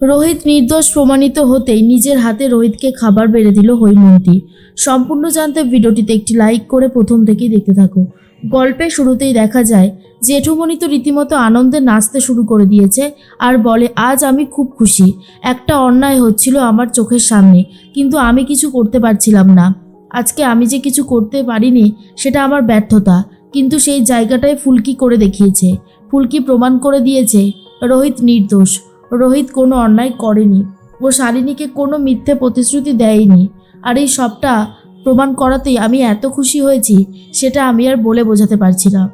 রোহিত নির্দোষ প্রমাণিত হতেই নিজের হাতে রোহিতকে খাবার বেড়ে দিল হৈমন্তী। সম্পূর্ণ জানতে ভিডিওটিতে একটি লাইক করে প্রথম থেকেই দেখতে থাকো। গল্পের শুরুতেই দেখা যায়, জেঠুমণি তো রীতিমতো আনন্দে নাচতে শুরু করে দিয়েছে আর বলে, আজ আমি খুব খুশি। একটা অন্যায় হচ্ছিল আমার চোখের সামনে, কিন্তু আমি কিছু করতে পারছিলাম না। আজকে আমি যে কিছু করতে পারিনি, সেটা আমার ব্যর্থতা। কিন্তু সেই জায়গাটায় ফুলকি করে দেখিয়েছে। ফুলকি প্রমাণ করে দিয়েছে, রোহিত নির্দোষ। রোহিত কোনো অন্যায় করেনি ও শালিনীকে কোনো মিথ্যে প্রতিশ্রুতি দেয়নি। আর এই সবটা প্রমাণ করাতেই আমি এত খুশি হয়েছি, সেটা আমি আর বলে বোঝাতে পারছি না।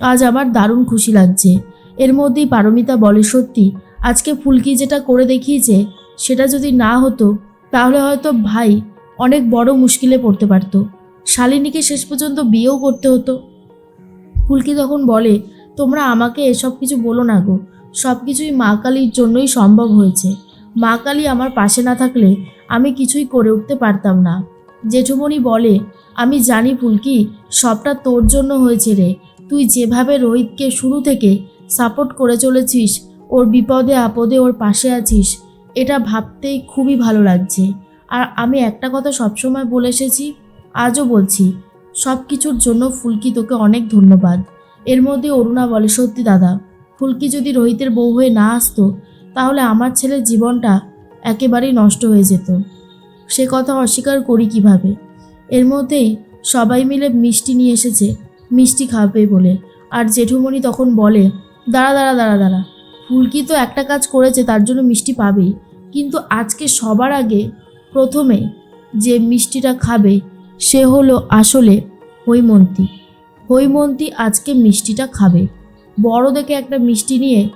আজ আমার দারুণ খুশি লাগছে। এর মধ্যেই পারমিতা বলে, সত্যি, আজকে ফুলকি যেটা করে দেখিয়েছে, সেটা যদি না হতো, তাহলে হয়তো ভাই অনেক বড় মুশকিলে পড়তে পারতো। শালিনীকে শেষ পর্যন্ত বিয়েও করতে হতো। ফুলকি তখন বলে, তোমরা আমাকে এসব কিছু বলো না গো। সব কিছুই মা কালীর জন্যই সম্ভব হয়েছে। মা কালী আমার পাশে না থাকলে আমি কিছুই করে উঠতে পারতাম না। জেঠুমণি বলে, আমি জানি ফুলকি, সবটা তোর জন্য হয়েছে রে। তুই যেভাবে রোহিতকে শুরু থেকে সাপোর্ট করে চলেছিস, ওর বিপদে আপদে ওর পাশে আছিস, এটা ভাবতেই খুবই ভালো লাগছে। আর আমি একটা কথা সবসময় বলে এসেছি, আজও বলছি সব কিছুর জন্য ফুলকি তোকে অনেক ধন্যবাদ। এর মধ্যে অরুণা বলে, সত্যি দাদা ফুলকি যদি রোহিতের বউ হয়ে না আসতো, তাহলে আমার ছেলের জীবনটা একেবারেই নষ্ট হয়ে যেত। সে কথা অস্বীকার করি কীভাবে? এর মধ্যেই সবাই মিলে মিষ্টি নিয়ে এসেছে, মিষ্টি খাবে বলে। আর জেঠুমণি তখন বলে, দাঁড়া দাঁড়া দাঁড়া দাঁড়া। ফুলকি তো একটা কাজ করেছে, তার জন্য মিষ্টি পাবেই। কিন্তু আজকে সবার আগে প্রথমে যে মিষ্টিটা খাবে, সে হলো আসলে হৈমন্তী। হৈমন্তী আজকে মিষ্টিটা খাবে। বড় দেখে একটা মিষ্টি নিয়ে,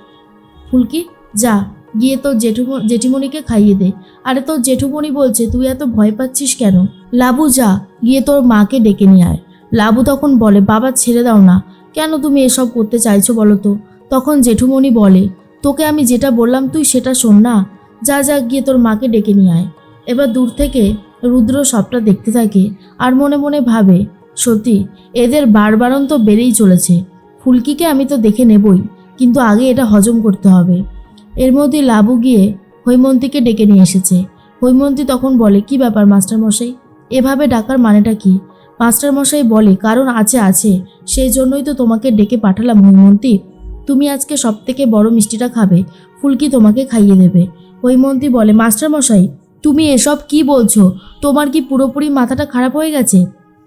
ফুলকি, যা, গিয়ে তোর জেঠুম, জেঠিমণিকে খাইয়ে দে। আরে তোর জেঠুমণি বলছে, তুই এত ভয় পাচ্ছিস কেন? লাবু, যা, গিয়ে তোর মাকে ডেকে নিয়ে আয়। লাবু তখন বলে, বাবা, ছেড়ে দাও না। কেন তুমি এসব করতে চাইছো বলো তো? তখন জেঠুমণি বলে, তোকে আমি যেটা বললাম তুই সেটা শোন না। যা যা, গিয়ে তোর মাকে ডেকে নিয়ে আয়। এবার দূর থেকে রুদ্র সবটা দেখতে থাকে আর মনে মনে ভাবে, সত্যি, এদের বারবারন তো বেড়েই চলেছে। ফুলকিকে আমি তো দেখে নেবই, কিন্তু আগে এটা হজম করতে হবে। এর মধ্যে লাবু গিয়ে হৈমন্তীকে ডেকে নিয়ে এসেছে। হৈমন্তী তখন বলে, কি ব্যাপার, মাস্টারমশাই? এভাবে ডাকার মানেটা কি? মাস্টারমশাই বলে, কারণ আছে আছে। সেই জন্যই তো তোমাকে ডেকে পাঠালাম হৈমন্তী। তুমি আজকে সব থেকে বড় মিষ্টিটা খাবে, ফুলকি তোমাকে খাইয়ে দেবে। হৈমন্তী বলে, মাস্টারমশাই, তুমি এসব কি বলছো? তোমার কি পুরোপুরি মাথাটা খারাপ হয়ে গেছে?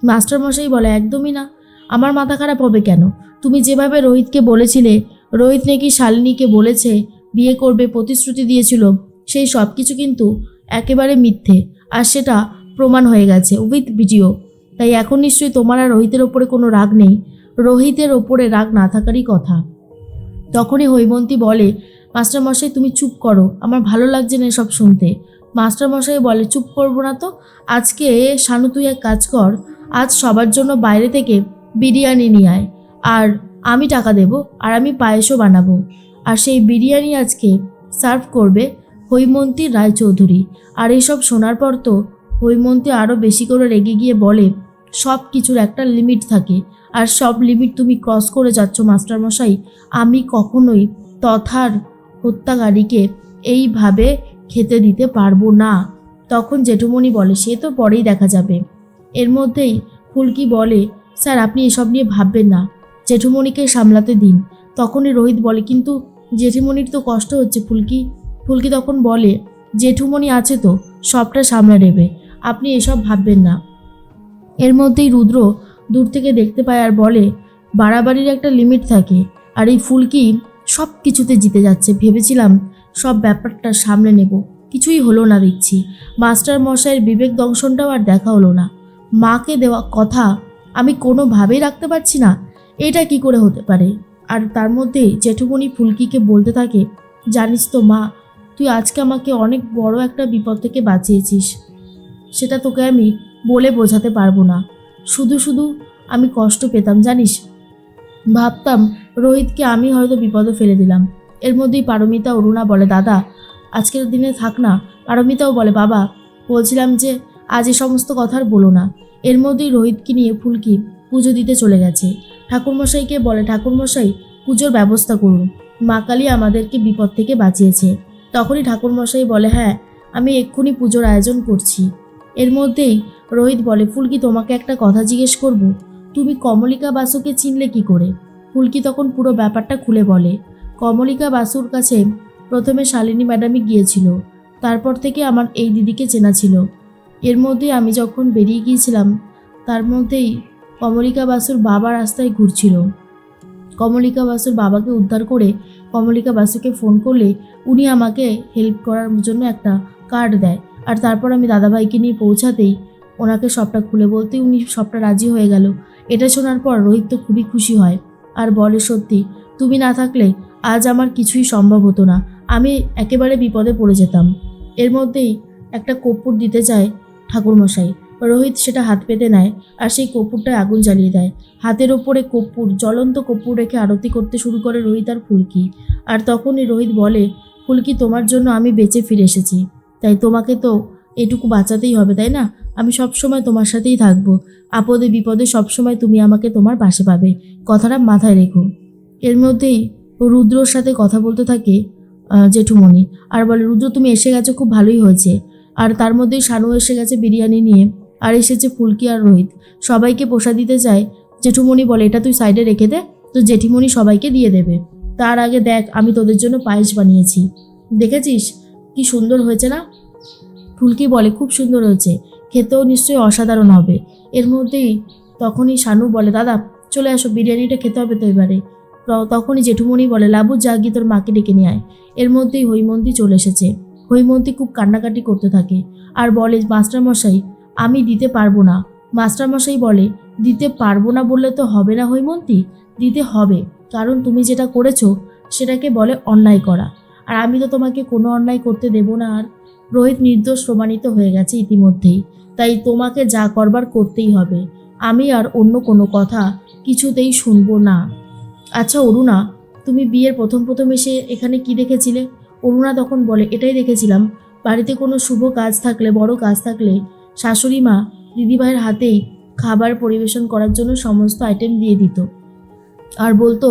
মাস্টারমশাই বলে, একদমই না। আমার মাথা খারাপ হবে কেন? তুমি যেভাবে রোহিতকে বলেছিলে, রোহিত নাকি শালিনীকে বলেছে, বিয়ে করবে, প্রতিশ্রুতি দিয়েছিল, সেই সব কিছু কিন্তু একেবারে মিথ্যে। আর সেটা প্রমাণ হয়ে গেছে উইথ ভিডিও তাই এখন নিশ্চয়ই তোমার আর রোহিতের ওপরে কোনো রাগ নেই। রোহিতের ওপরে রাগ না থাকারই কথা। তখনই হৈমন্তী বলে, মাস্টারমশাই, তুমি চুপ করো। আমার ভালো লাগছে না এসব শুনতে। মাস্টারমশাই বলে, চুপ করব না তো? আজকে শানু, তুই এক কাজ কর। আজ সবার জন্য বাইরে থেকে বিরিয়ানি নিয়ে আয়। আর আমি টাকা দেব, আর আমি পায়েসও বানাবো। আর সেই বিরিয়ানি আজকে সার্ভ করবে হৈমন্তী রায়চৌধুরী। আর এইসব শোনার পর তো হৈমন্তী আরও বেশি করে রেগে গিয়ে বলে, সব কিছুর একটা লিমিট থাকে। আর সব লিমিট তুমি ক্রস করে যাচ্ছ, মাস্টারমশাই, আমি কখনোই তথার হত্যাকারীকে এইভাবে খেতে দিতে পারব না। তখন জেঠুমণি বলে, সে তো পরেই দেখা যাবে। এর মধ্যেই ফুলকি বলে স্যার, আপনি এসব নিয়ে ভাববেন না। জেঠুমণিকে সামলাতে দিন। তখনই রোহিত বলে, কিন্তু জেঠুমণির তো কষ্ট হচ্ছে, ফুলকি। ফুলকি তখন বলে, জেঠুমণি আছে তো, সবটা সামলা নেবে। আপনি এসব ভাববেন না। এর মধ্যেই রুদ্র দূর থেকে দেখতে পায় আর বলে, বাড়াবাড়ির একটা লিমিট থাকে, আর এই ফুলকি সব কিছুতে জিতে যাচ্ছে। ভেবেছিলাম সব ব্যাপারটা সামলে নেব। কিছুই হলো না দেখছি। মাস্টার মশাইয়ের বিবেক দংশনটাও আর দেখা হলো না। মাকে দেওয়া কথা আমি কোনোভাবেই রাখতে পারছি না। এটা কি করে হতে পারে? আর তার মধ্যে জেঠুমণি ফুলকিকে বলতে থাকে, জানিস তো মা, তুই আজকে আমাকে অনেক বড় একটা বিপদ থেকে বাঁচিয়েছিস। সেটা তোকে আমি বলে বোঝাতে পারব না। শুধু শুধু আমি কষ্ট পেতাম, জানিস? ভাবতাম রোহিতকে আমি হয়তো বিপদে ফেলে দিলাম। এর মধ্যেই পারমিতা অরুণা বলে, দাদা, আজকের দিনে থাক না। পারমিতাও বলে, বাবা, বলছিলাম যে আজ এ সমস্ত কথা আর বলো না। এর মধ্যেই রোহিতকে নিয়ে ফুলকি পুজো দিতে চলে গেছে। ঠাকুরমশাইকে বলে, ঠাকুরমশাই, পুজোর ব্যবস্থা করুন। মা কালী আমাদেরকে বিপদ থেকে বাঁচিয়েছে। তখনই ঠাকুরমশাই বলে হ্যাঁ আমি এক্ষুনি পুজোর আয়োজন করছি। এর মধ্যেই রোহিত বলে, ফুলকি, তোমাকে একটা কথা জিজ্ঞেস করব। তুমি কমলিকা বাসুকে চিনলে কি করে? ফুলকি তখন পুরো ব্যাপারটা খুলে বলে, কমলিকা বাসুর কাছে প্রথমে শালিনী ম্যাডামই গিয়েছিল। তারপর থেকে আমার এই দিদিকে চেনা ছিল। এর মধ্যে আমি যখন বেরিয়ে গিয়েছিলাম, তার মধ্যেই কমলিকা বাসুর বাবা রাস্তায় ঘুরছিল। কমলিকা বাসুর বাবাকে উদ্ধার করে কমলিকা বাসুকে ফোন করলে উনি আমাকে হেল্প করার জন্য একটা কার্ড দেয়। আর তারপর আমি দাদাভাইকে নিয়ে পৌঁছাতেই ওনাকে সবটা খুলে বলতে উনি সবটা রাজি হয়ে গেল। এটা শোনার পর রোহিত তো খুবই খুশি হয় আর বলে, সত্যি, তুমি না থাকলে আজ আমার কিছুই সম্ভব হতো না। আমি একেবারে বিপদে পড়ে যেতাম। এর মধ্যেই একটা কর্পূর দিতে চায় ঠাকুরমশাই। রোহিত সেটা হাত পেতে নেয় আর সেই কর্পূরটায় আগুন জ্বালিয়ে দেয়। হাতের ওপরে কর্পূর জ্বলন্ত কর্পূর রেখে আরতি করতে শুরু করে রোহিত আর ফুলকি। আর তখনই রোহিত বলে, ফুলকি, তোমার জন্য আমি বেঁচে ফিরে এসেছি। তাই তোমাকে তো এটুকু বাঁচাতেই হবে, তাই না? আমি সব সময় তোমার সাথেই থাকব। আপদে বিপদে সব সময় তুমি আমাকে তোমার পাশে পাবে। কথাটা মাথায় রেখো। এর মধ্যেই রুদ্রর সাথে কথা বলতে থাকে জেঠুমণি। আর বলে, রুদ্র, তুমি এসে গেছো, খুব ভালোই হয়েছে। আর তার মধ্যেই শানু এসে গেছে বিরিয়ানি নিয়ে, আর এসেছে ফুলকি আর রোহিত। সবাইকে পোষা দিতে চায়, জেঠুমণি বলে, এটা তুই সাইডে রেখে দে, তো জেঠিমণি সবাইকে দিয়ে দেবে। তার আগে দেখ, আমি তোদের জন্য পায়েস বানিয়েছি। দেখেছিস? কি সুন্দর হয়েছে না? ফুলকি বলে, খুব সুন্দর হয়েছে। খেতেও নিশ্চয়ই অসাধারণ হবে। এর মধ্যেই তখনই শানু বলে, দাদা, চলে আসো, বিরিয়ানিটা খেতে হবে তো এবারে। তখনই জেঠুমণি বলে, লাবু গিয়ে তোর মাকে ডেকে নিয়ে আয়। এর মধ্যেই হৈমন্তী চলে এসেছে। হৈমন্তী খুব কান্নাকাটি করতে থাকে আর বলে, মাস্টারমশাই, আমি দিতে পারব না। মাস্টারমশাই বলে, দিতে পারব না বললে তো হবে না হৈমন্তী। দিতে হবে। কারণ তুমি যেটা করেছ, সেটাকে বলে অন্যায় করা। আর আমি তো তোমাকে কোনো অন্যায় করতে দেব না। আর রোহিত নির্দোষ প্রমাণিত হয়ে গেছে ইতিমধ্যেই। তাই তোমাকে যা করবার করতেই হবে। আমি আর অন্য কোনো কথা কিছুতেই শুনব না। আচ্ছা অরুণা, তুমি বিয়ের প্রথম প্রথম এসে এখানে কি দেখেছিলে? অরুণা তখন বলে, এটাই দেখেছিলাম। বাড়িতে কোনো শুভ কাজ থাকলে, বড় কাজ থাকলে শাশুড়ি মা দিদিভাইয়ের হাতেই খাবার পরিবেশন করার জন্য সমস্ত আইটেম দিয়ে দিত। আর বলতো,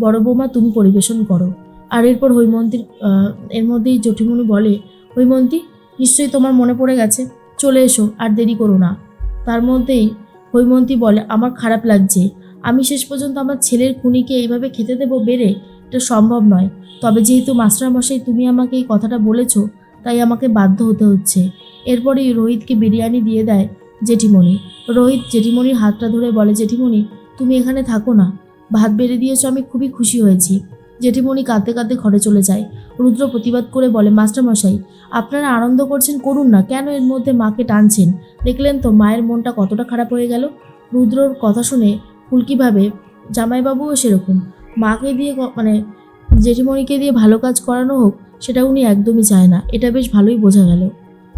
বড় বৌমা, তুমি পরিবেশন করো। আর এরপর হৈমন্তীর এর মধ্যেই জটিমণি বলে, হৈমন্তী, নিশ্চয়ই তোমার মনে পড়ে গেছে। চলে এসো, আর দেরি করো না। তার মধ্যেই হৈমন্তী বলে, আমার খারাপ লাগছে। আমি শেষ পর্যন্ত আমার ছেলের খুনিকে এইভাবে খেতে দেবো বেড়ে? এটা সম্ভব নয়। তবে যেহেতু মাস্টারমশাই তুমি আমাকে এই কথাটা বলেছ, তাই আমাকে বাধ্য হতে হচ্ছে। এরপরেই রোহিতকে বিরিয়ানি দিয়ে দেয় জেঠিমণি। রোহিত জেঠিমণির হাতটা ধরে বলে, জেঠিমণি, তুমি এখানে থাকো না। ভাত বেড়ে দিয়েছ, আমি খুবই খুশি হয়েছি জেঠিমণি কাঁদতে কাঁদতে ঘরে চলে যায়। রুদ্র প্রতিবাদ করে বলে, মাস্টারমশাই, আপনারা আনন্দ করছেন, করুন না। কেন এর মধ্যে মাকে টানছেন? দেখলেন তো, মায়ের মনটা কতটা খারাপ হয়ে গেল? রুদ্রর কথা শুনে ফুলকি ভাবে জামাইবাবুও সেরকম। মাকে দিয়ে মানে জেঠিমণিকে দিয়ে ভালো কাজ করানো হোক, সেটা উনি একদমই চায় না। এটা বেশ ভালোই বোঝা গেল।